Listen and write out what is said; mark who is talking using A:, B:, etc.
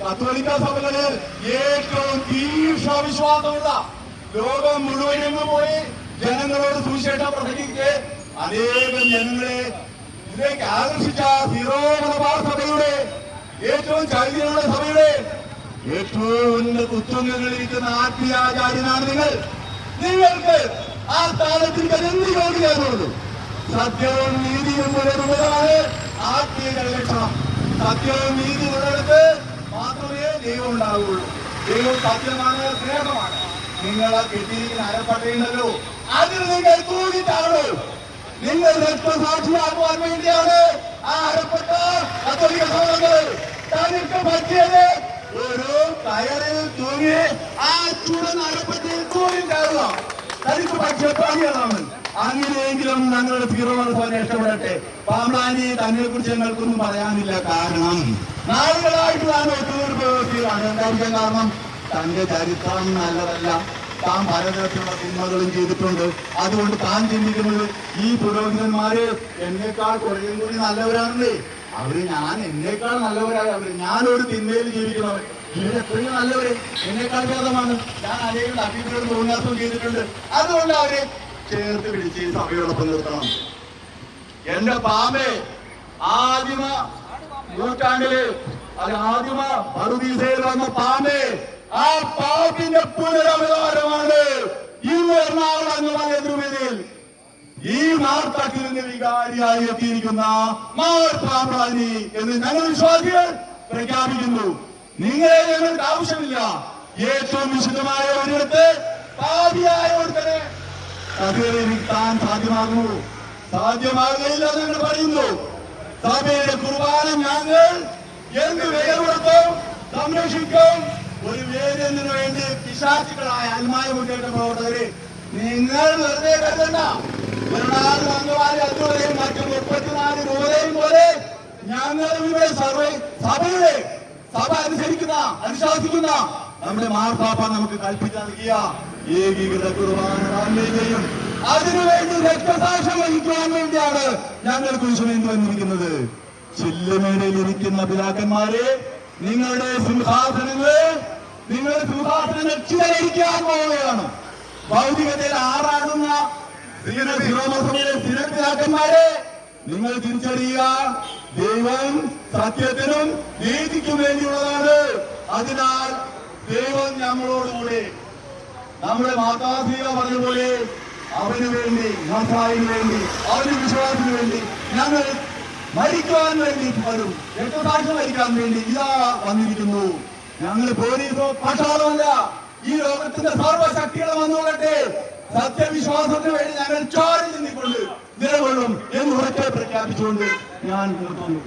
A: കത്തോലിക്ക സഭകളിൽ ഏറ്റവും തീക്ഷണ വിശ്വാസമുള്ള ലോകം മുഴുവനും പോയി ജനങ്ങളോട് സുവിശേഷം പ്രസംഗിച്ച് അനേകം ജനങ്ങളെ ഇതിലേക്ക് ആകർഷിച്ച സീറോ മലബാർ സഭയുടെ ഏറ്റവും ചൈതന്യമുള്ള സഭയുടെ ഏറ്റവും ഉന്നത ആത്മീയാചാര്യനാണ് നിങ്ങൾ. നിങ്ങൾക്ക് ആ സ്ഥാനത്തിൽ എന്ത് യോഗ്യതയുള്ളൂ സത്യവും നീതിയും പുലരുന്നതാണ് ആത്മീയ ലക്ഷണം സത്യവും നീതി മാത്രമേ ദൈവം ഉണ്ടാവുകയുള്ളൂ ദൈവം സത്യമാണ് സ്നേഹമാണ്. നിങ്ങൾ ആ കെട്ടിയിരിക്കുന്ന അരപ്പട്ടയുണ്ടല്ലോ അതിൽ നിങ്ങൾ തൂങ്ങിട്ടാണ് നിങ്ങൾ രക്തസാക്ഷിയാക്കുവാൻ വേണ്ടിയാണ് ആ അരപ്പെട്ട കത്തോലിക്ക സഹോദരങ്ങൾ തനിക്ക് പറ്റിയത്. ഒരു കയറിൽ തൂങ്ങി ആ ചൂടുന്ന അരപ്പട്ടയിൽ തൂങ്ങി കയറുക. തനിക്ക് പറ്റിയ പണിയതാണ് അങ്ങനെയെങ്കിലും ഞങ്ങളുടെ തീവ്രവാദം രക്ഷപ്പെടട്ടെ. പാമ്പാനി തന്നെ കുറിച്ച് ഞങ്ങൾക്കൊന്നും പറയാനില്ല. കാരണം നാളുകളായിട്ട് താൻ ഒത്തുതീർപ്പ് വ്യവസ്ഥയിലാണ് എന്തായിരിക്കും കാരണം തന്റെ ചരിത്രം നല്ലതല്ല. താൻ പലതരത്തിലുള്ള സിനിമകളും ചെയ്തിട്ടുണ്ട്. അതുകൊണ്ട് താൻ ചിന്തിക്കുന്നത് ഈ പുരോഹിതന്മാര് എന്നേക്കാൾ കുറേ കൂടി നല്ലവരാണല്ലേ? അവർ ഞാൻ എന്നേക്കാൾ നല്ലവരായ. അവർ ഞാനൊരു തിന്മയിൽ ജീവിക്കുന്നവർ ഇവരെത്രയും നല്ലവര്. എന്നേക്കാൾ ഭേദമാണ്. ഞാൻ അനേകം അഭിപ്രായം തോന്നിയാസം ചെയ്തിട്ടുണ്ട്. അതുകൊണ്ട് അവരെ ചേർത്ത് പിടിച്ച് സഭയോടൊപ്പം നിർത്തണം. എന്റെ പാമ്പേ ആദിമ നൂറ്റാണ്ടിൽ അത് ആദിമ പറുദീസയിൽ വന്ന പാമ്പേ ആ പാമ്പിന്റെ പുനരവതാരമാണ് ഈ എറണാകുളം അംഗമായ എതിർവേദിയിൽ ഈ മാർത്തട്ടിൽ നിന്ന് വികാരിയായി എത്തിയിരിക്കുന്ന മാർ എന്ന് ഞങ്ങൾ വിശ്വാസികൾ പ്രഖ്യാപിക്കുന്നു. നിങ്ങളെ ഞങ്ങൾക്ക് ആവശ്യമില്ല. ഏറ്റവും വിശുദ്ധമായ ഒരിടത്ത് പാപിയായ ഒരുത്തനെ സഭയിലിരുത്താൻ സാധ്യമാകുമോ? സാധ്യമാകുകയില്ല ഞങ്ങൾ പറയുന്നു. സഭയുടെ കുർബാന ഞങ്ങൾ എന്ത് വില കൊടുത്തും സംരക്ഷിക്കും. ഒരു വേദനു വേണ്ടി പിശാചുക്കളായ അൽമായ മുന്നേറ്റ പ്രവർത്തകര് നിങ്ങൾ വെറുതെ കരുതണ്ട. എറണാകുളം അംഗവാലി അത്രയും മറ്റു മുപ്പത്തിനാല് രൂപയും പോലെ ഞങ്ങൾ ഇവിടെ സർവേ സഭയുടെ സഭ അനുസരിക്കുന്ന അനുശാസിക്കുന്ന നമ്മുടെ മാർപ്പാപ്പ നമുക്ക് കൽപ്പിച്ചു നൽകിയ ഏകീകൃത കുർബാന ചെയ്യും അതിനുവേണ്ടി രക്തസാക്ഷ്യം വഹിക്കുവാൻ വേണ്ടിയാണ് ഞങ്ങൾ കുരിശുമേന്തി വന്നിരിക്കുന്നത്. ചില്ലമേടയിൽ ഇരിക്കുന്ന പിതാക്കന്മാരെ നിങ്ങളുടെ സിംഹാസനങ്ങൾ നിങ്ങളുടെ സിംഹാസനങ്ങൾ ചിലരിക്കാൻ പോവുകയാണ്. ഭൗതികതയിൽ ആറാടുന്ന പിതാക്കന്മാരെ നിങ്ങൾ തിരിച്ചറിയുക ദൈവം സത്യത്തിനും നീതിക്കും വേണ്ടിയുള്ളതാണ്. അതിനാൽ ദൈവം നമ്മളോടുകൂടെ നമ്മുടെ മാതാപിത പറഞ്ഞ പോലെ അവന് വേണ്ടി മസായിന് വേണ്ടി അവന് വിശ്വാസത്തിന് വേണ്ടി ഞങ്ങൾ മരിക്കാൻ വേണ്ടി വരും. രക്തസാക്ഷി മരിക്കാൻ വേണ്ടി ഇതാ വന്നിരിക്കുന്നു. ഞങ്ങൾ പോലീസോ പട്ടാളമല്ല. ഈ ലോകത്തിന്റെ സർവശക്തികൾ വന്നോളട്ടെ. സത്യവിശ്വാസത്തിന് വേണ്ടി ഞങ്ങൾ ചോരി നിന്നിക്കൊണ്ട് നിലകൊള്ളും എന്ന് ഉറക്കെ പ്രഖ്യാപിച്ചുകൊണ്ട് ഞാൻ നിർത്തുന്നു.